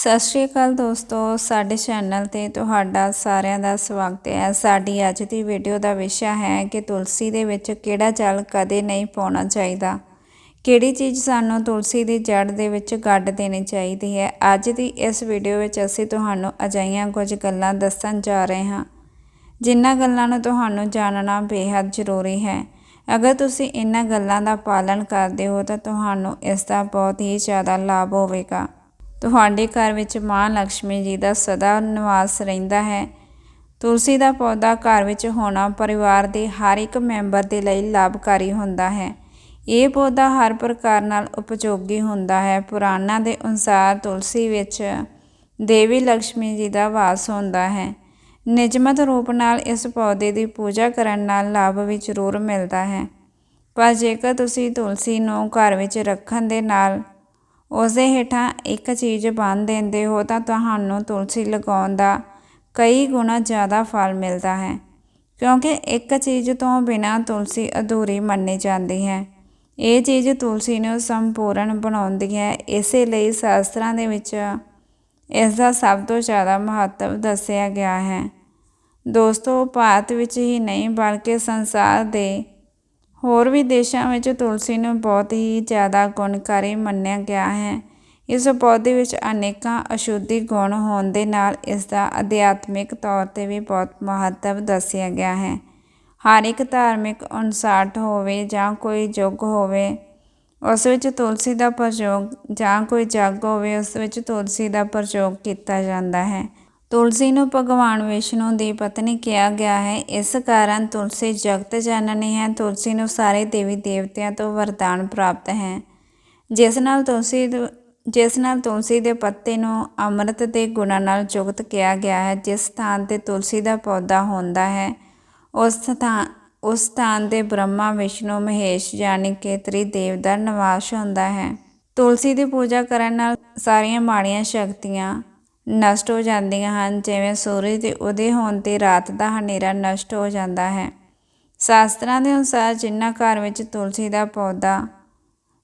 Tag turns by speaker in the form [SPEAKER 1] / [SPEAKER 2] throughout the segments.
[SPEAKER 1] ਸਤਿ ਸ਼੍ਰੀ ਅਕਾਲ ਦੋਸਤੋ, ਸਾਡੇ ਚੈਨਲ ਤੇ ਤੁਹਾਡਾ ਸਾਰਿਆਂ ਦਾ ਸਵਾਗਤ ਹੈ। ਸਾਡੀ ਅੱਜ ਦੀ ਵੀਡੀਓ ਦਾ ਵਿਸ਼ਾ ਹੈ ਕਿ ਤੁਲਸੀ ਦੇ ਵਿੱਚ ਕਿਹੜਾ ਜਲ ਕਦੇ ਨਹੀਂ ਪਾਉਣਾ ਚਾਹੀਦਾ। ਕਿਹੜੀ ਚੀਜ਼ ਸਾਨੂੰ ਤੁਲਸੀ ਦੀ ਜੜ ਦੇ ਵਿੱਚ ਗੱਡ ਦੇਣੀ ਚਾਹੀਦੀ ਹੈ? ਅੱਜ ਦੀ ਇਸ ਵੀਡੀਓ ਵਿੱਚ ਅਸੀਂ ਤੁਹਾਨੂੰ ਅਜਾਈਆਂ ਕੁਝ ਗੱਲਾਂ ਦੱਸਣ ਜਾ ਰਹੇ ਹਾਂ, ਜਿਨ੍ਹਾਂ ਗੱਲਾਂ ਨੂੰ ਤੁਹਾਨੂੰ ਜਾਣਨਾ ਬੇहद ਜ਼ਰੂਰੀ ਹੈ। ਅਗਰ ਤੁਸੀਂ ਇਹਨਾਂ ਗੱਲਾਂ ਦਾ ਪਾਲਣ ਕਰਦੇ ਹੋ ਤਾਂ ਤੁਹਾਨੂੰ ਇਸ ਦਾ ਬਹੁਤ ਹੀ ਜ਼ਿਆਦਾ ਲਾਭ ਹੋਵੇਗਾ। ਤੁਹਾਡੇ ਘਰ ਵਿੱਚ ਮਾਂ ਲక్ష్ਮੀ ਜੀ ਦਾ ਸਦਾ ਨਿਵਾਸ ਰਹਿੰਦਾ ਹੈ। ਤੁਲਸੀ ਦਾ ਪੌਦਾ ਘਰ ਵਿੱਚ ਹੋਣਾ ਪਰਿਵਾਰ ਦੇ ਹਰ ਇੱਕ ਮੈਂਬਰ ਦੇ ਲਈ ਲਾਭਕਾਰੀ ਹੁੰਦਾ ਹੈ। ਇਹ ਪੌਦਾ ਹਰ ਪ੍ਰਕਾਰ ਨਾਲ ਉਪਯੋਗੀ ਹੁੰਦਾ ਹੈ। ਪੁਰਾਣਾ ਦੇ ਅਨੁਸਾਰ ਤੁਲਸੀ ਵਿੱਚ ਦੇਵੀ ਲక్ష్ਮੀ ਜੀ ਦਾ ਵਾਸ ਹੁੰਦਾ ਹੈ। ਨਿਯਮਤ ਰੂਪ ਨਾਲ ਇਸ ਪੌਦੇ ਦੀ ਪੂਜਾ ਕਰਨ ਨਾਲ ਲਾਭ ਵੀ ਜ਼ਰੂਰ ਮਿਲਦਾ ਹੈ। ਪਰ ਜੇਕਰ ਤੁਸੀਂ ਤੁਲਸੀ ਨੂੰ ਘਰ ਵਿੱਚ ਰੱਖਣ ਦੇ ਨਾਲ ਉਸ ਦੇ ਹੇਠਾਂ ਇੱਕ ਚੀਜ਼ ਬੰਨ ਦਿੰਦੇ ਹੋ ਤਾਂ ਤੁਹਾਨੂੰ ਤੁਲਸੀ ਲਗਾਉਣ ਦਾ ਕਈ ਗੁਣਾ ਜ਼ਿਆਦਾ ਫਲ ਮਿਲਦਾ ਹੈ, ਕਿਉਂਕਿ ਇੱਕ ਚੀਜ਼ ਤੋਂ ਬਿਨਾਂ ਤੁਲਸੀ ਅਧੂਰੀ ਮੰਨੀ ਜਾਂਦੀ ਹੈ। ਇਹ ਚੀਜ਼ ਤੁਲਸੀ ਨੂੰ ਸੰਪੂਰਨ ਬਣਾਉਂਦੀ ਹੈ। ਇਸੇ ਲਈ ਸ਼ਾਸਤਰਾਂ ਦੇ ਵਿੱਚ ਇਸ ਦਾ ਸਭ ਤੋਂ ਜ਼ਿਆਦਾ ਮਹੱਤਵ ਦੱਸਿਆ ਗਿਆ ਹੈ। ਦੋਸਤੋ, ਭਾਰਤ ਵਿੱਚ ਹੀ ਨਹੀਂ, ਬਲਕਿ ਸੰਸਾਰ ਦੇ ਹੋਰ ਵੀ ਦੇਸ਼ਾਂ ਵਿੱਚ ਤੁਲਸੀ ਨੂੰ ਬਹੁਤ ਹੀ ਜ਼ਿਆਦਾ ਗੁਣਕਾਰੀ ਮੰਨਿਆ ਗਿਆ ਹੈ। ਇਸ ਪੌਦੇ ਵਿੱਚ ਅਨੇਕਾਂ ਅਸ਼ੁੱਧੀ ਗੁਣ ਹੋਣ ਦੇ ਨਾਲ ਇਸ ਦਾ ਅਧਿਆਤਮਿਕ ਤੌਰ ਤੇ ਵੀ ਬਹੁਤ ਮਹੱਤਵ ਦੱਸਿਆ ਗਿਆ ਹੈ। ਹਰ ਇੱਕ ਧਾਰਮਿਕ ਅਨੁਸਾਰਟ ਹੋਵੇ ਜਾਂ ਕੋਈ ਯੁੱਗ ਹੋਵੇ, ਉਸ ਵਿੱਚ ਤੁਲਸੀ ਦਾ ਪ੍ਰਯੋਗ ਜਾਂ ਕੋਈ ਜੱਗ ਹੋਵੇ, ਉਸ ਵਿੱਚ ਤੁਲਸੀ ਦਾ ਪ੍ਰਯੋਗ ਕੀਤਾ ਜਾਂਦਾ ਹੈ। ਤੁਲਸੀ ਨੂੰ ਭਗਵਾਨ ਵਿਸ਼ਨੂੰ ਦੀ ਪਤਨੀ ਕਿਹਾ ਗਿਆ ਹੈ, ਇਸ ਕਾਰਨ ਤੁਲਸੀ ਜਗਤ ਜਨਨੀ ਹੈ, ਤੁਲਸੀ ਨੂੰ ਸਾਰੇ ਦੇਵੀ ਦੇਵਤਿਆਂ ਤੋਂ ਵਰਦਾਨ ਪ੍ਰਾਪਤ ਹੈ। ਜਿਸ ਨਾਲ ਤੁਲਸੀ ਜਿਸ ਨਾਲ ਤੁਲਸੀ ਦੇ ਪੱਤੇ ਨੂੰ ਅੰਮ੍ਰਿਤ ਦੇ ਗੁਣਾਂ ਨਾਲ ਜੁਗਤ ਕਿਹਾ ਗਿਆ ਹੈ, ਜਿਸ ਸਥਾਨ ਤੇ ਤੁਲਸੀ ਦਾ ਪੌਦਾ ਹੁੰਦਾ ਹੈ, ਉਸ ਸਥਾਨ ਉਸ ਸਥਾਨ ਦੇ ਬ੍ਰਹਮਾ, ਵਿਸ਼ਨੂੰ, ਮਹੇਸ਼ ਯਾਨੀ ਕਿ ਤ੍ਰਿਦੇਵ ਦਾ ਨਿਵਾਸ ਹੁੰਦਾ ਹੈ। ਤੁਲਸੀ ਦੀ ਪੂਜਾ ਕਰਨ ਨਾਲ ਸਾਰੀਆਂ ਮਾੜੀਆਂ ਸ਼ਕਤੀਆਂ ਨਸ਼ਟ ਹੋ ਜਾਂਦੀਆਂ ਹਨ, ਜਿਵੇਂ ਸੂਰਜ ਦੇ ਉਦੇ ਹੋਣ ਤੇ ਰਾਤ ਦਾ ਹਨੇਰਾ ਨਸ਼ਟ ਹੋ ਜਾਂਦਾ ਹੈ। ਸ਼ਾਸਤਰਾਂ ਦੇ ਅਨੁਸਾਰ ਜਿੰਨਾ ਘਰ ਵਿੱਚ ਤੁਲਸੀ ਦਾ ਪੌਦਾ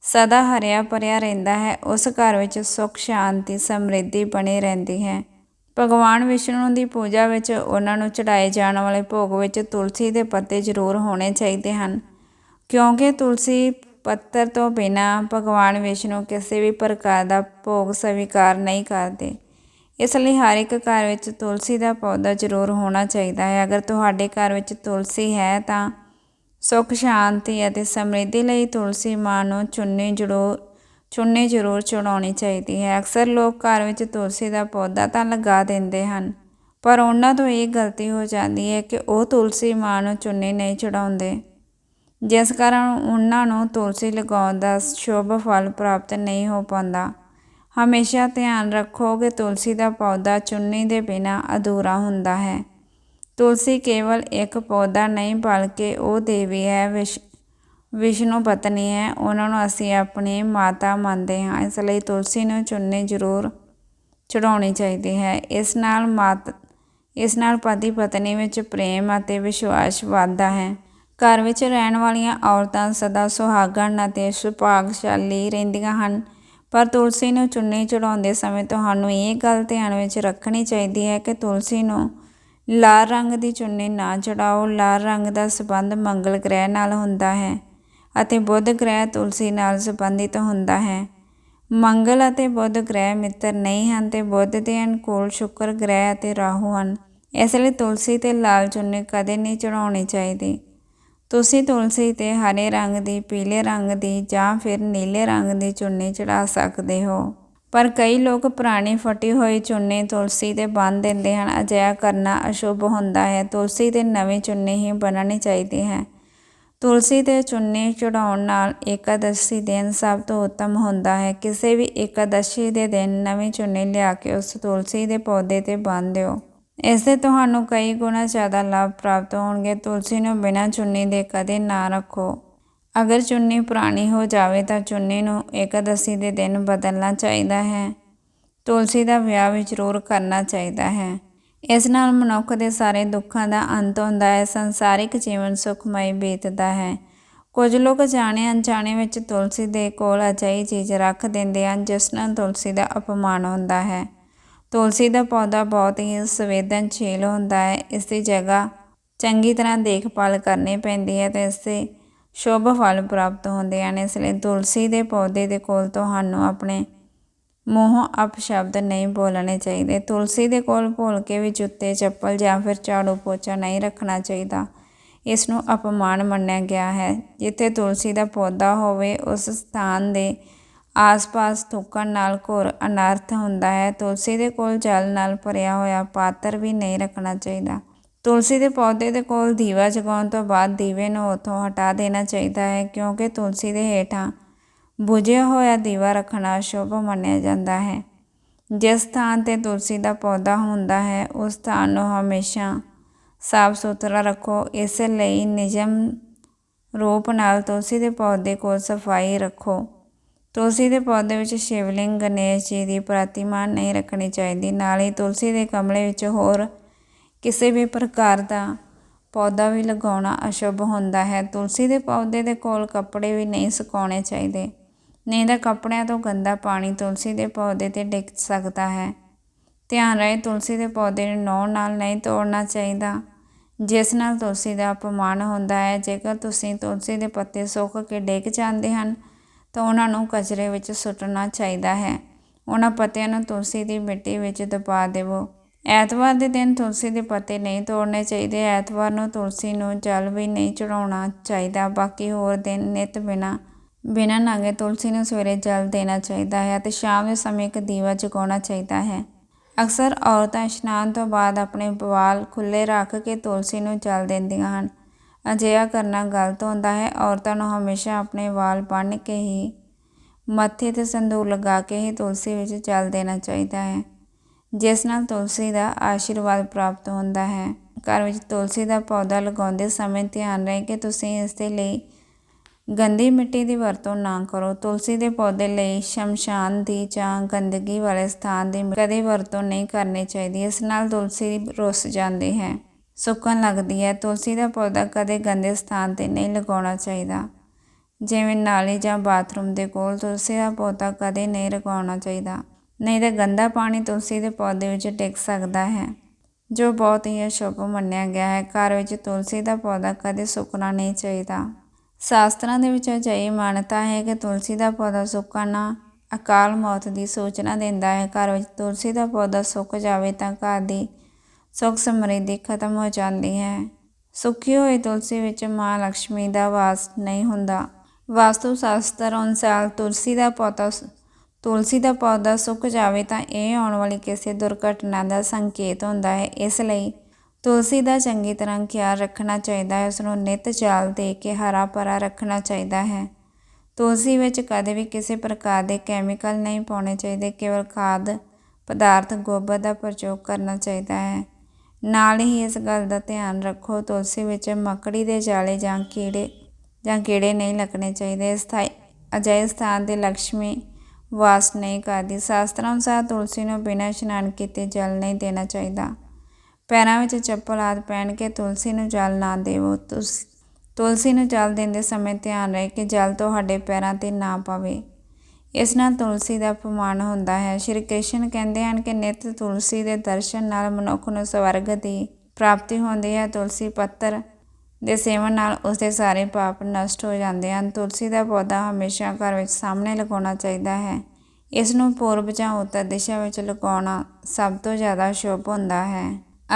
[SPEAKER 1] ਸਦਾ ਹਰਿਆ ਭਰਿਆ ਰਹਿੰਦਾ ਹੈ, ਉਸ ਘਰ ਵਿੱਚ ਸੁੱਖ, ਸ਼ਾਂਤੀ, ਸਮਰਿੱਧੀ ਬਣੀ ਰਹਿੰਦੀ ਹੈ। ਭਗਵਾਨ ਵਿਸ਼ਨੂੰ ਦੀ ਪੂਜਾ ਵਿੱਚ ਉਹਨਾਂ ਨੂੰ ਚੜਾਏ ਜਾਣ ਵਾਲੇ ਭੋਗ ਵਿੱਚ ਤੁਲਸੀ ਦੇ ਪੱਤੇ ਜ਼ਰੂਰ ਹੋਣੇ ਚਾਹੀਦੇ ਹਨ। ਕਿਉਂਕਿ ਤੁਲਸੀ ਪੱਤਰ ਤੋਂ ਬਿਨਾ ਭਗਵਾਨ ਵਿਸ਼ਨੂੰ ਕਿਸੇ ਵੀ ਪ੍ਰਕਾਰ ਦਾ ਭੋਗ ਸਵੀਕਾਰ ਨਹੀਂ ਕਰਦੇ। ਇਸ ਲਈ ਹਰ ਇੱਕ ਘਰ ਵਿੱਚ ਤੁਲਸੀ ਦਾ ਪੌਦਾ ਜ਼ਰੂਰ ਹੋਣਾ ਚਾਹੀਦਾ ਹੈ। ਅਗਰ ਤੁਹਾਡੇ ਘਰ ਵਿੱਚ ਤੁਲਸੀ ਹੈ ਤਾਂ ਸੁਖ, ਸ਼ਾਂਤੀ ਅਤੇ ਸਮਰਿੱਧੀ ਲਈ ਤੁਲਸੀ ਮਾਂ ਨੂੰ ਚੁੰਨੀ ਜ਼ਰੂਰ ਚੁੰਨੀ ਜ਼ਰੂਰ ਚੜਾਉਣੀ ਚਾਹੀਦੀ ਹੈ। ਅਕਸਰ ਲੋਕ ਘਰ ਵਿੱਚ ਤੁਲਸੀ ਦਾ ਪੌਦਾ ਤਾਂ ਲਗਾ ਦਿੰਦੇ ਹਨ, ਪਰ ਉਹਨਾਂ ਤੋਂ ਇਹ ਗਲਤੀ ਹੋ ਜਾਂਦੀ ਹੈ ਕਿ ਉਹ ਤੁਲਸੀ ਮਾਂ ਨੂੰ ਚੁੰਨੀ ਨਹੀਂ ਚੜਾਉਂਦੇ ਜਿਸ ਕਾਰਨ ਉਹਨਾਂ ਨੂੰ ਤੁਲਸੀ ਲਗਾਉਣ ਦਾ ਸ਼ੁਭ ਫਲ ਪ੍ਰਾਪਤ ਨਹੀਂ ਹੋ ਪਾਉਂਦਾ। ਹਮੇਸ਼ਾ ਧਿਆਨ ਰੱਖੋ ਕਿ ਤੁਲਸੀ ਦਾ ਪੌਦਾ ਚੁੰਨੀ ਦੇ ਬਿਨਾ ਅਧੂਰਾ ਹੁੰਦਾ ਹੈ। ਤੁਲਸੀ ਕੇਵਲ ਇੱਕ ਪੌਦਾ ਨਹੀਂ, ਬਲਕਿ ਉਹ ਦੇਵੀ ਹੈ, ਵਿਸ਼, ਵਿਸ਼ਨੂੰ ਪਤਨੀ ਹੈ। ਉਹਨਾਂ ਨੂੰ ਅਸੀਂ ਆਪਣੀ ਮਾਤਾ ਮੰਨਦੇ ਹਾਂ। ਇਸ ਲਈ ਤੁਲਸੀ ਨੂੰ ਚੁੰਨੀ ਜ਼ਰੂਰ ਚੜਾਉਣੀ ਚਾਹੀਦੀ ਹੈ। ਇਸ ਨਾਲ ਮਾਤ, ਇਸ ਨਾਲ ਪਤੀ ਪਤਨੀ ਵਿੱਚ ਪ੍ਰੇਮ ਅਤੇ ਵਿਸ਼ਵਾਸ ਵਧਦਾ ਹੈ। ਘਰ ਵਿੱਚ ਰਹਿਣ ਵਾਲੀਆਂ ਔਰਤਾਂ ਸਦਾ ਸੁਹਾਗਣ ਅਤੇ ਸੁਭਾਗਸ਼ਾਲੀ ਰਹਿੰਦੀਆਂ ਹਨ। ਪਰ ਤੁਲਸੀ ਨੂੰ ਚੁੰਨੀ ਚੜਾਉਂਦੇ ਸਮੇਂ ਤੁਹਾਨੂੰ ਇਹ ਗੱਲ ਧਿਆਨ ਵਿੱਚ ਰੱਖਣੀ ਚਾਹੀਦੀ ਹੈ ਕਿ ਤੁਲਸੀ ਨੂੰ ਲਾਲ ਰੰਗ ਦੀ ਚੁੰਨੀ ਨਾ ਚੜਾਓ। ਲਾਲ ਰੰਗ ਦਾ ਸਬੰਧ ਮੰਗਲ ਗ੍ਰਹਿ ਨਾਲ ਹੁੰਦਾ ਹੈ ਅਤੇ ਬੁੱਧ ਗ੍ਰਹਿ ਤੁਲਸੀ ਨਾਲ ਸੰਬੰਧਿਤ ਹੁੰਦਾ ਹੈ। ਮੰਗਲ ਅਤੇ ਬੁੱਧ ਗ੍ਰਹਿ ਮਿੱਤਰ ਨਹੀਂ ਹਨ ਤੇ ਬੁੱਧ ਦੇ ਅਨੁਕੂਲ ਸ਼ੁਕਰ ਗ੍ਰਹਿ ਅਤੇ ਰਾਹੂ ਹਨ। ਇਸ ਲਈ ਤੁਲਸੀ ਤੇ ਲਾਲ ਚੁੰਨੀ ਕਦੇ ਨਹੀਂ ਚੜਾਉਣੀ ਚਾਹੀਦੀ। ਤੁਸੀਂ ਤੁਲਸੀ ਤੇ ਹਰੇ ਰੰਗ ਦੀ, ਪੀਲੇ ਰੰਗ ਦੀ ਜਾਂ ਫਿਰ ਨੀਲੇ ਰੰਗ ਦੀ ਚੁੰਨੀ ਚੜਾ ਸਕਦੇ ਹੋ। ਪਰ ਕਈ ਲੋਕ ਪੁਰਾਣੀ ਫਟੀ ਹੋਈ ਚੁੰਨੀ ਤੁਲਸੀ ਤੇ ਬੰਨ ਦਿੰਦੇ ਹਨ। ਅਜਿਹਾ ਕਰਨਾ ਅਸ਼ੁਭ ਹੁੰਦਾ ਹੈ। ਤੁਲਸੀ ਤੇ ਨਵੀਂ ਚੁੰਨੀ ਹੀ ਬਣਨੀ ਚਾਹੀਦੀ ਹੈ। ਤੁਲਸੀ ਤੇ ਚੁੰਨੀ ਚੜਾਉਣ ਨਾਲ ਏਕਾਦਸ਼ੀ ਦਿਨ ਸਭ ਤੋਂ ਉੱਤਮ ਹੁੰਦਾ ਹੈ। ਕਿਸੇ ਵੀ ਇਕਾਦਸ਼ੀ ਦੇ ਦਿਨ ਨਵੀਂ ਚੁੰਨੀ ਲਿਆ ਕੇ ਉਸ ਤੁਲਸੀ ਦੇ ਪੌਦੇ ਤੇ ਬੰਨ ਦਿਓ। ਇਸ ਦੇ ਤੁਹਾਨੂੰ ਕਈ ਗੁਣਾ ਜ਼ਿਆਦਾ ਲਾਭ ਪ੍ਰਾਪਤ ਹੋਣਗੇ। ਤੁਲਸੀ ਨੂੰ ਬਿਨਾਂ ਚੁੰਨੀ ਦੇ ਕਦੇ ਨਾ ਰੱਖੋ। ਅਗਰ ਚੁੰਨੀ ਪੁਰਾਣੀ ਹੋ ਜਾਵੇ ਤਾਂ ਚੁੰਨੀ ਨੂੰ ਇਕਾਦਸ਼ੀ ਦੇ ਦਿਨ ਬਦਲਣਾ ਚਾਹੀਦਾ ਹੈ। ਤੁਲਸੀ ਦਾ ਵਿਆਹ ਵੀ ਜ਼ਰੂਰ ਕਰਨਾ ਚਾਹੀਦਾ ਹੈ। ਇਸ ਨਾਲ ਮਨੁੱਖ ਦੇ ਸਾਰੇ ਦੁੱਖਾਂ ਦਾ ਅੰਤ ਹੁੰਦਾ ਹੈ, ਸੰਸਾਰਿਕ ਜੀਵਨ ਸੁਖਮਈ ਬੀਤਦਾ ਹੈ। ਕੁਝ ਲੋਕ ਜਾਣੇ ਅਣਜਾਣੇ ਵਿੱਚ ਤੁਲਸੀ ਦੇ ਕੋਲ ਅਜਿਹੀ ਚੀਜ਼ ਰੱਖ ਦਿੰਦੇ ਹਨ ਜਿਸ ਨਾਲ ਤੁਲਸੀ ਦਾ ਅਪਮਾਨ ਹੁੰਦਾ ਹੈ। ਤੁਲਸੀ ਦਾ ਪੌਦਾ ਬਹੁਤ ਹੀ ਸੰਵੇਦਨਸ਼ੀਲ ਹੁੰਦਾ ਹੈ। ਇਸ ਦੀ ਜਗ੍ਹਾ ਚੰਗੀ ਤਰ੍ਹਾਂ ਦੇਖਭਾਲ ਕਰਨੀ ਪੈਂਦੀ ਹੈ ਤੇ ਇਸ ਦੇ ਸ਼ੁਭ ਫਲ ਪ੍ਰਾਪਤ ਹੁੰਦੇ ਹਨ। ਇਸ ਲਈ ਤੁਲਸੀ ਦੇ ਪੌਦੇ ਦੇ ਕੋਲ ਤੁਹਾਨੂੰ ਆਪਣੇ ਮੂੰਹੋਂ ਅਪਸ਼ਬਦ ਨਹੀਂ ਬੋਲਣੇ ਚਾਹੀਦੇ। ਤੁਲਸੀ ਦੇ ਕੋਲ ਭੁੱਲ ਕੇ ਵੀ ਜੁੱਤੇ ਚੱਪਲ ਜਾਂ ਫਿਰ ਝਾੜੂ ਪੋਚਾ ਨਹੀਂ ਰੱਖਣਾ ਚਾਹੀਦਾ। ਇਸ ਨੂੰ ਅਪਮਾਨ ਮੰਨਿਆ ਗਿਆ ਹੈ। ਜਿੱਥੇ ਤੁਲਸੀ ਦਾ ਪੌਦਾ ਹੋਵੇ, ਉਸ ਸਥਾਨ ਦੇ ਆਸ-ਪਾਸ ਥੁੱਕਣ ਨਾਲ ਘੋਰ ਅਨਰਥ ਹੁੰਦਾ ਹੈ। ਤੁਲਸੀ ਦੇ ਕੋਲ ਜਲ ਨਾਲ ਭਰਿਆ ਹੋਇਆ ਪਾਤਰ ਵੀ ਨਹੀਂ ਰੱਖਣਾ ਚਾਹੀਦਾ। ਤੁਲਸੀ ਦੇ ਪੌਦੇ ਦੇ ਕੋਲ ਦੀਵਾ ਜਗਾਉਣ ਤੋਂ ਬਾਅਦ ਦੀਵੇ ਨੂੰ ਉੱਥੋਂ ਹਟਾ ਦੇਣਾ ਚਾਹੀਦਾ ਹੈ, ਕਿਉਂਕਿ ਤੁਲਸੀ ਦੇ ਹੇਠਾਂ ਬੁਝਿਆ ਹੋਇਆ ਦੀਵਾ ਰੱਖਣਾ ਸ਼ੁਭ ਮੰਨਿਆ ਜਾਂਦਾ ਹੈ। ਜਿਸ ਥਾਂ ਤੇ ਤੁਲਸੀ ਦਾ ਪੌਦਾ ਹੁੰਦਾ ਹੈ, ਉਸ ਸਥਾਨ ਨੂੰ ਹਮੇਸ਼ਾ ਸਾਫ਼ ਸੁਥਰਾ ਰੱਖੋ। ਇਸ ਲਈ ਨਿਯਮ ਰੂਪ ਨਾਲ ਤੁਲਸੀ ਦੇ ਪੌਦੇ ਕੋਲ ਸਫ਼ਾਈ ਰੱਖੋ। ਤੁਲਸੀ ਦੇ ਪੌਦੇ ਵਿੱਚ ਸ਼ਿਵਲਿੰਗ, ਗਣੇਸ਼ ਜੀ ਦੀ ਪ੍ਰਤਿਮਾ ਨਹੀਂ ਰੱਖਣੀ ਚਾਹੀਦੀ। ਨਾਲ ਹੀ ਤੁਲਸੀ ਦੇ ਗਮਲੇ ਵਿੱਚ ਹੋਰ ਕਿਸੇ ਵੀ ਪ੍ਰਕਾਰ ਦਾ ਪੌਦਾ ਵੀ ਲਗਾਉਣਾ ਅਸ਼ੁਭ ਹੁੰਦਾ ਹੈ। ਤੁਲਸੀ ਦੇ ਪੌਦੇ ਦੇ ਕੋਲ ਕੱਪੜੇ ਵੀ ਨਹੀਂ ਸੁਕਾਉਣੇ ਚਾਹੀਦੇ। ਨਹੀਂ ਤਾਂ ਕੱਪੜਿਆਂ ਤੋਂ ਗੰਦਾ ਪਾਣੀ ਤੁਲਸੀ ਦੇ ਪੌਦੇ ਤੇ ਡਿੱਗ ਸਕਦਾ ਹੈ। ਧਿਆਨ ਰਹੇ ਤੁਲਸੀ ਦੇ ਪੌਦੇ ਨੂੰ ਨੌ ਨਾਲ ਨਹੀਂ ਤੋੜਨਾ ਚਾਹੀਦਾ। ਜਿਸ ਨਾਲ ਤੁਲਸੀ ਦਾ ਅਪਮਾਨ ਹੁੰਦਾ ਹੈ, ਜੇਕਰ ਤੁਸੀਂ ਤੁਲਸੀ ਦੇ ਪੱਤੇ ਸੁੱਕ ਕੇ ਡਿੱਗ ਜਾਂਦੇ ਹਨ ਤਾਂ ਉਹਨਾਂ ਨੂੰ ਕਚਰੇ ਵਿੱਚ ਸੁੱਟਣਾ ਚਾਹੀਦਾ ਹੈ। ਉਹਨਾਂ ਪੱਤਿਆਂ ਨੂੰ ਤੁਲਸੀ ਦੀ ਮਿੱਟੀ ਵਿੱਚ ਦਬਾ ਦੇਵੋ। ਐਤਵਾਰ ਦੇ ਦਿਨ ਤੁਲਸੀ ਦੇ ਪੱਤੇ ਨਹੀਂ ਤੋੜਨੇ ਚਾਹੀਦੇ। ਐਤਵਾਰ ਨੂੰ ਤੁਲਸੀ ਨੂੰ ਜਲ ਵੀ ਨਹੀਂ ਚੜਾਉਣਾ ਚਾਹੀਦਾ। ਬਾਕੀ ਹੋਰ ਦਿਨ ਨਿਤ ਬਿਨਾ, ਬਿਨਾਂ ਨਾਗੇ ਤੁਲਸੀ ਨੂੰ ਸਵੇਰੇ ਜਲ ਦੇਣਾ ਚਾਹੀਦਾ ਹੈ ਅਤੇ ਸ਼ਾਮ ਦੇ ਸਮੇਂ ਇੱਕ ਦੀਵਾ ਜਗਾਉਣਾ ਚਾਹੀਦਾ ਹੈ। ਅਕਸਰ ਔਰਤਾਂ ਇਸ਼ਨਾਨ ਤੋਂ ਬਾਅਦ ਆਪਣੇ ਵਾਲ ਖੁੱਲੇ ਰੱਖ ਕੇ ਤੁਲਸੀ ਨੂੰ ਜਲ ਦਿੰਦੀਆਂ ਹਨ। ਅਜਿਹਾ ਕਰਨਾ ਗਲਤ ਹੁੰਦਾ ਹੈ। ਔਰਤਾਂ ਨੂੰ ਹਮੇਸ਼ਾ ਆਪਣੇ ਵਾਲ ਬੰਨ੍ਹ ਕੇ ਹੀ ਮੱਥੇ ਤੇ ਸੰਦੂਰ ਲਗਾ ਕੇ ਹੀ ਤੁਲਸੀ ਵਿੱਚ ਜਲ ਦੇਣਾ ਚਾਹੀਦਾ ਹੈ, ਜਿਸ ਨਾਲ ਤੁਲਸੀ ਦਾ ਆਸ਼ੀਰਵਾਦ ਪ੍ਰਾਪਤ ਹੁੰਦਾ ਹੈ। ਘਰ ਵਿੱਚ ਤੁਲਸੀ ਦਾ ਪੌਦਾ ਲਗਾਉਂਦੇ ਸਮੇਂ ਧਿਆਨ ਰਹੇ ਕਿ ਤੁਸੀਂ ਇਸ ਦੇ ਲਈ ਗੰਦੀ ਮਿੱਟੀ ਦੀ ਵਰਤੋਂ ਨਾ ਕਰੋ। ਤੁਲਸੀ ਦੇ ਪੌਦੇ ਲਈ ਸ਼ਮਸ਼ਾਨ ਦੀ ਜਾਂ ਗੰਦਗੀ ਵਾਲੇ ਸਥਾਨ ਦੀ ਕਦੇ ਵਰਤੋਂ ਨਹੀਂ ਕਰਨੀ ਚਾਹੀਦੀ। ਇਸ ਨਾਲ ਤੁਲਸੀ ਰੁੱਸ ਜਾਂਦੀ ਹੈ। ਸੁੱਕਣ ਲੱਗਦੀ ਹੈ। ਤੁਲਸੀ ਦਾ ਪੌਦਾ ਕਦੇ ਗੰਦੇ ਸਥਾਨ ਤੇ ਨਹੀਂ ਲਗਾਉਣਾ ਚਾਹੀਦਾ। ਜਿਵੇਂ ਨਾਲੀ ਜਾਂ ਬਾਥਰੂਮ ਦੇ ਕੋਲ ਤੁਲਸੀ ਦਾ ਪੌਦਾ ਕਦੇ ਨਹੀਂ ਲਗਾਉਣਾ ਚਾਹੀਦਾ। ਨਹੀਂ ਤਾਂ ਗੰਦਾ ਪਾਣੀ ਤੁਲਸੀ ਦੇ ਪੌਦੇ ਵਿੱਚ ਡਿੱਗ ਸਕਦਾ ਹੈ, ਜੋ ਬਹੁਤ ਹੀ ਅਸ਼ੁਭ ਮੰਨਿਆ ਗਿਆ ਹੈ। ਘਰ ਵਿੱਚ ਤੁਲਸੀ ਦਾ ਪੌਦਾ ਕਦੇ ਸੁੱਕਣਾ ਨਹੀਂ ਚਾਹੀਦਾ। ਸ਼ਾਸਤਰਾਂ ਦੇ ਵਿੱਚ ਅਜਿਹੀ ਮਾਨਤਾ ਹੈ ਕਿ ਤੁਲਸੀ ਦਾ ਪੌਦਾ ਸੁੱਕਣਾ ਅਕਾਲ ਮੌਤ ਦੀ ਸੂਚਨਾ ਦਿੰਦਾ ਹੈ। ਘਰ ਵਿੱਚ ਤੁਲਸੀ ਦਾ ਪੌਦਾ ਸੁੱਕ ਜਾਵੇ ਤਾਂ ਘਰ ਦੀ ਸੁੱਖ ਸਮਰਿੱਧੀ ਖਤਮ ਹੋ ਜਾਂਦੀ ਹੈ। ਸੁੱਕੀ ਹੋਈ ਤੁਲਸੀ ਵਿੱਚ ਮਾਂ ਲక్ష్ਮੀ ਦਾ ਵਾਸ ਨਹੀਂ ਹੁੰਦਾ। ਵਾਸਤੂ ਸ਼ਾਸਤਰ ਅਨੁਸਾਰ ਤੁਲਸੀ ਦਾ ਪੌਦਾ ਤੁਲਸੀ ਦਾ ਪੌਦਾ ਸੁੱਕ ਜਾਵੇ ਤਾਂ ਇਹ ਆਉਣ ਵਾਲੀ ਕਿਸੇ ਦੁਰਘਟਨਾ ਦਾ ਸੰਕੇਤ ਹੁੰਦਾ ਹੈ। ਇਸ ਲਈ ਤੁਲਸੀ ਦਾ ਚੰਗੀ ਤਰ੍ਹਾਂ ਖਿਆਲ ਰੱਖਣਾ ਚਾਹੀਦਾ ਹੈ। ਉਸ ਨੂੰ ਨਿਤ ਜਲ ਦੇ ਕੇ ਹਰਾ ਭਰਾ ਰੱਖਣਾ ਚਾਹੀਦਾ ਹੈ। ਤੁਲਸੀ ਵਿੱਚ ਕਦੇ ਵੀ ਕਿਸੇ ਪ੍ਰਕਾਰ ਦੇ ਕੈਮੀਕਲ ਨਹੀਂ ਪਾਉਣੇ ਚਾਹੀਦੇ। ਕੇਵਲ ਖਾਦ ਪਦਾਰਥ ਗੋਬਰ ਦਾ ਪ੍ਰਯੋਗ ਕਰਨਾ ਚਾਹੀਦਾ ਹੈ। ਨਾਲ ਹੀ ਇਸ ਗੱਲ ਦਾ ਧਿਆਨ ਰੱਖੋ, ਤੁਲਸੀ ਵਿੱਚ ਮੱਕੜੀ ਦੇ ਜਾਲੇ ਜਾਂ ਕੀੜੇ ਜਾਂ ਕੀੜੇ ਨਹੀਂ ਲੱਗਣੇ ਚਾਹੀਦੇ। ਸਥਾਈ, ਅਜਿਹੇ ਸਥਾਨ ਤੇ ਲక్ష్ਮੀ ਵਾਸ ਨਹੀਂ ਕਰਦੀ। ਸ਼ਾਸਤਰਾਂ ਅਨੁਸਾਰ ਤੁਲਸੀ ਨੂੰ ਬਿਨਾਂ ਇਸ਼ਨਾਨ ਕੀਤੇ ਜਲ ਨਹੀਂ ਦੇਣਾ ਚਾਹੀਦਾ। ਪੈਰਾਂ ਵਿੱਚ ਚੱਪਲ ਆਦ ਪਹਿਨ ਕੇ ਤੁਲਸੀ ਨੂੰ ਜਲ ਨਾ ਦੇਵੋ। ਤੁਲਸੀ ਨੂੰ ਜਲ ਦਿੰਦੇ ਸਮੇਂ ਧਿਆਨ ਰਹੇ ਕਿ ਜਲ ਤੁਹਾਡੇ ਪੈਰਾਂ ਤੇ ਨਾ ਪਵੇ। ਇਸ ਨਾਲ ਤੁਲਸੀ ਦਾ ਅਪਮਾਨ ਹੁੰਦਾ ਹੈ। ਸ਼੍ਰੀ ਕ੍ਰਿਸ਼ਨ ਕਹਿੰਦੇ ਹਨ ਕਿ ਨਿਤ ਤੁਲਸੀ ਦੇ ਦਰਸ਼ਨ ਨਾਲ ਮਨੁੱਖ ਨੂੰ ਸਵਰਗ ਦੀ ਪ੍ਰਾਪਤੀ ਹੁੰਦੀ ਹੈ। ਤੁਲਸੀ ਪੱਤਰ ਦੇ ਸੇਵਨ ਨਾਲ ਉਸ ਦੇ ਸਾਰੇ ਪਾਪ ਨਸ਼ਟ ਹੋ ਜਾਂਦੇ ਹਨ। ਤੁਲਸੀ ਦਾ ਪੌਦਾ ਹਮੇਸ਼ਾ ਘਰ ਵਿੱਚ ਸਾਹਮਣੇ ਲਗਾਉਣਾ ਚਾਹੀਦਾ ਹੈ। ਇਸ ਨੂੰ ਪੂਰਬ ਜਾਂ ਉੱਤਰ ਦਿਸ਼ਾ ਵਿੱਚ ਲਗਾਉਣਾ ਸਭ ਤੋਂ ਜ਼ਿਆਦਾ ਸ਼ੁਭ ਹੁੰਦਾ ਹੈ।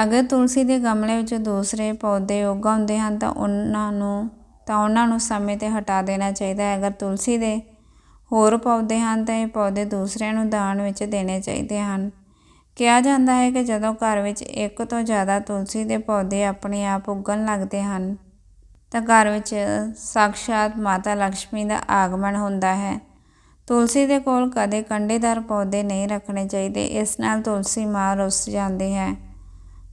[SPEAKER 1] ਅਗਰ ਤੁਲਸੀ ਦੇ ਗਮਲੇ ਵਿੱਚ ਦੂਸਰੇ ਪੌਦੇ ਉਗਾਉਂਦੇ ਹਨ ਤਾਂ ਉਹਨਾਂ ਨੂੰ ਤਾਂ ਉਹਨਾਂ ਨੂੰ ਸਮੇਂ ਤੇ ਹਟਾ ਦੇਣਾ ਚਾਹੀਦਾ ਹੈ। ਅਗਰ ਤੁਲਸੀ ਦੇ ਹੋਰ ਪੌਦੇ ਹਨ ਤਾਂ ਇਹ ਪੌਦੇ ਦੂਸਰਿਆਂ ਨੂੰ ਦਾਨ ਵਿੱਚ ਦੇਣੇ ਚਾਹੀਦੇ ਹਨ। ਕਿਹਾ ਜਾਂਦਾ ਹੈ ਕਿ ਜਦੋਂ ਘਰ ਵਿੱਚ ਇੱਕ ਤੋਂ ਜ਼ਿਆਦਾ ਤੁਲਸੀ ਦੇ ਪੌਦੇ ਆਪਣੇ ਆਪ ਉੱਗਣ ਲੱਗਦੇ ਹਨ, ਤਾਂ ਘਰ ਵਿੱਚ ਸਾਖਸ਼ਾਤ ਮਾਤਾ ਲక్ష్ਮੀ ਦਾ ਆਗਮਨ ਹੁੰਦਾ ਹੈ। ਤੁਲਸੀ ਦੇ ਕੋਲ ਕਦੇ ਕੰਡੇਦਾਰ ਪੌਦੇ ਨਹੀਂ ਰੱਖਣੇ ਚਾਹੀਦੇ, ਇਸ ਨਾਲ ਤੁਲਸੀ ਮਾਂ ਰੁੱਸ ਜਾਂਦੀ ਹੈ।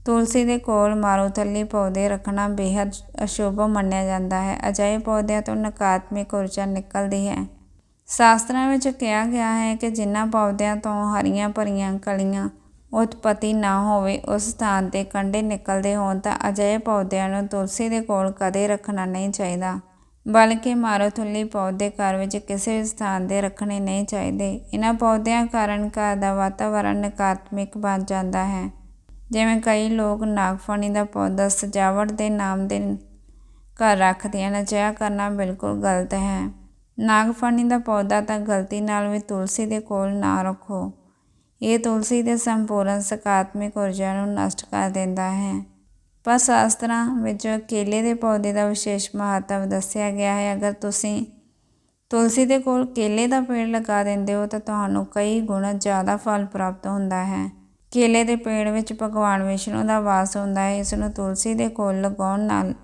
[SPEAKER 1] ਤੁਲਸੀ ਦੇ ਕੋਲ ਮਾਰੂਥਲੀ ਪੌਦੇ ਰੱਖਣਾ ਬੇਹੱਦ ਅਸ਼ੁਭ ਮੰਨਿਆ ਜਾਂਦਾ ਹੈ। ਅਜਿਹੇ ਪੌਦਿਆਂ ਤੋਂ ਨਕਾਰਾਤਮਕ ਊਰਜਾ ਨਿਕਲਦੀ ਹੈ। ਸ਼ਾਸਤਰਾਂ ਵਿੱਚ ਕਿਹਾ ਗਿਆ ਹੈ ਕਿ ਜਿਨ੍ਹਾਂ ਪੌਦਿਆਂ ਤੋਂ ਹਰੀਆਂ ਭਰੀਆਂ ਕਲੀਆਂ ਉਤਪਤੀ ਨਾ ਹੋਵੇ, ਉਸ ਸਥਾਨ ਤੇ ਕੰਡੇ ਨਿਕਲਦੇ ਹੋਣ ਤਾਂ ਅਜਿਹੇ ਪੌਦਿਆਂ ਨੂੰ ਤੁਲਸੀ ਦੇ ਕੋਲ ਕਦੇ ਰੱਖਣਾ ਨਹੀਂ ਚਾਹੀਦਾ। ਬਲਕਿ ਮਾਰੂਥਲੀ ਪੌਦੇ ਘਰ ਵਿੱਚ ਕਿਸੇ ਵੀ ਸਥਾਨ ਦੇ ਰੱਖਣੇ ਨਹੀਂ ਚਾਹੀਦੇ। ਇਹਨਾਂ ਪੌਦਿਆਂ ਕਾਰਨ ਘਰ ਦਾ ਵਾਤਾਵਰਣ ਨਕਾਰਾਤਮਕ ਬਣ ਜਾਂਦਾ ਹੈ। ਜਿਵੇਂ ਕਈ ਲੋਕ ਨਾਗਫਣੀ ਦਾ ਪੌਦਾ ਸਜਾਵਟ ਦੇ ਨਾਮ ਦੇ ਘਰ ਰੱਖਦੇ ਹਨ, ਅਜਿਹਾ ਕਰਨਾ ਬਿਲਕੁਲ ਗਲਤ ਹੈ। ਨਾਗਫਣੀ ਦਾ ਪੌਦਾ ਤਾਂ ਗਲਤੀ ਨਾਲ ਵੀ ਤੁਲਸੀ ਦੇ ਕੋਲ ਨਾ ਰੱਖੋ। ਇਹ ਤੁਲਸੀ ਦੇ ਸੰਪੂਰਨ ਸਕਾਰਾਤਮਕ ਊਰਜਾ ਨੂੰ ਨਸ਼ਟ ਕਰ ਦਿੰਦਾ ਹੈ। ਪਰ ਸ਼ਾਸਤਰਾਂ ਵਿੱਚ ਕੇਲੇ ਦੇ ਪੌਦੇ ਦਾ ਵਿਸ਼ੇਸ਼ ਮਹੱਤਵ ਦੱਸਿਆ ਗਿਆ ਹੈ। ਅਗਰ ਤੁਸੀਂ ਤੁਲਸੀ ਦੇ ਕੋਲ ਕੇਲੇ ਦਾ ਪੇੜ ਲਗਾ ਦਿੰਦੇ ਹੋ ਤਾਂ ਤੁਹਾਨੂੰ ਕਈ ਗੁਣਾ ਜ਼ਿਆਦਾ ਫਲ ਪ੍ਰਾਪਤ ਹੁੰਦਾ ਹੈ। ਕੇਲੇ ਦੇ ਪੇੜ ਵਿੱਚ ਭਗਵਾਨ ਵਿਸ਼ਨੂੰ ਦਾ ਵਾਸ ਹੁੰਦਾ ਹੈ। ਇਸ ਨੂੰ ਤੁਲਸੀ ਦੇ ਕੋਲ ਲਗਾਉਣ ਨਾਲ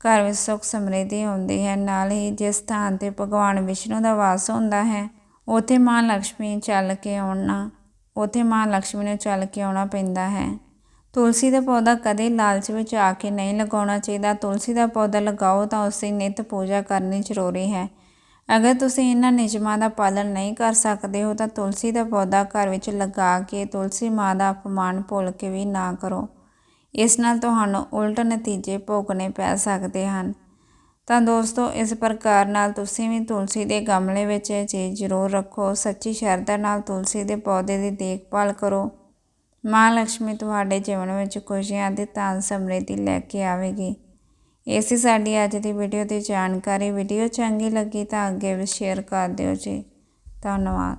[SPEAKER 1] ਘਰ ਵਿੱਚ ਸੁੱਖ ਸਮ੍ਰਿੱਧੀ ਆਉਂਦੀ ਹੈ। ਨਾਲ ਹੀ ਜਿਸ ਸਥਾਨ ਤੇ ਭਗਵਾਨ ਵਿਸ਼ਨੂੰ ਦਾ ਵਾਸ ਹੁੰਦਾ ਹੈ, ਉੱਥੇ ਮਾਂ ਲక్ష్ਮੀ ਚੱਲ ਕੇ ਆਉਣਾ, ਉੱਥੇ ਮਾਂ ਲక్ష్ਮੀ ਨੂੰ ਚੱਲ ਕੇ ਆਉਣਾ ਪੈਂਦਾ ਹੈ। ਤੁਲਸੀ ਦਾ ਪੌਦਾ ਕਦੇ ਲਾਲਚ ਵਿੱਚ ਆ ਕੇ ਨਹੀਂ ਲਗਾਉਣਾ ਚਾਹੀਦਾ। ਤੁਲਸੀ ਦਾ ਪੌਦਾ ਲਗਾਓ ਤਾਂ ਉਸ ਦੀ ਨਿਤ ਪੂਜਾ ਕਰਨੀ ਜ਼ਰੂਰੀ ਹੈ। ਅਗਰ ਤੁਸੀਂ ਇਹਨਾਂ ਨਿਯਮਾਂ ਦਾ ਪਾਲਣ ਨਹੀਂ ਕਰ ਸਕਦੇ ਹੋ ਤਾਂ ਤੁਲਸੀ ਦਾ ਪੌਦਾ ਘਰ ਵਿੱਚ ਲਗਾ ਕੇ ਤੁਲਸੀ ਮਾਂ ਦਾ ਅਪਮਾਨ ਭੁੱਲ ਕੇ ਵੀ ਨਾ ਕਰੋ। ਇਸ ਨਾਲ ਤੁਹਾਨੂੰ ਉਲਟ ਨਤੀਜੇ ਭੋਗਣੇ ਪੈ ਸਕਦੇ ਹਨ। ਤਾਂ ਦੋਸਤੋ, ਇਸ ਪ੍ਰਕਾਰ ਨਾਲ ਤੁਸੀਂ ਵੀ ਤੁਲਸੀ ਦੇ ਗਮਲੇ ਵਿੱਚ ਇਹ ਚੀਜ਼ ਜ਼ਰੂਰ ਰੱਖੋ। ਸੱਚੀ ਸ਼ਰਧਾ ਨਾਲ ਤੁਲਸੀ ਦੇ ਪੌਦੇ ਦੀ ਦੇਖਭਾਲ ਕਰੋ। ਮਾਂ ਲక్ష్ਮੀ ਤੁਹਾਡੇ ਜੀਵਨ ਵਿੱਚ ਖੁਸ਼ੀਆਂ ਦੀ ਧਨ ਸਮ੍ਰਿੱਧੀ ਲੈ ਕੇ ਆਵੇਗੀ। ਇਹ ਸਾਡੀ ਅੱਜ ਦੀ ਵੀਡੀਓ ਦੀ ਜਾਣਕਾਰੀ। ਵੀਡੀਓ ਚੰਗੀ ਲੱਗੀ ਤਾਂ ਅੱਗੇ ਵੀ ਸ਼ੇਅਰ ਕਰ ਦਿਓ ਜੀ। ਧੰਨਵਾਦ।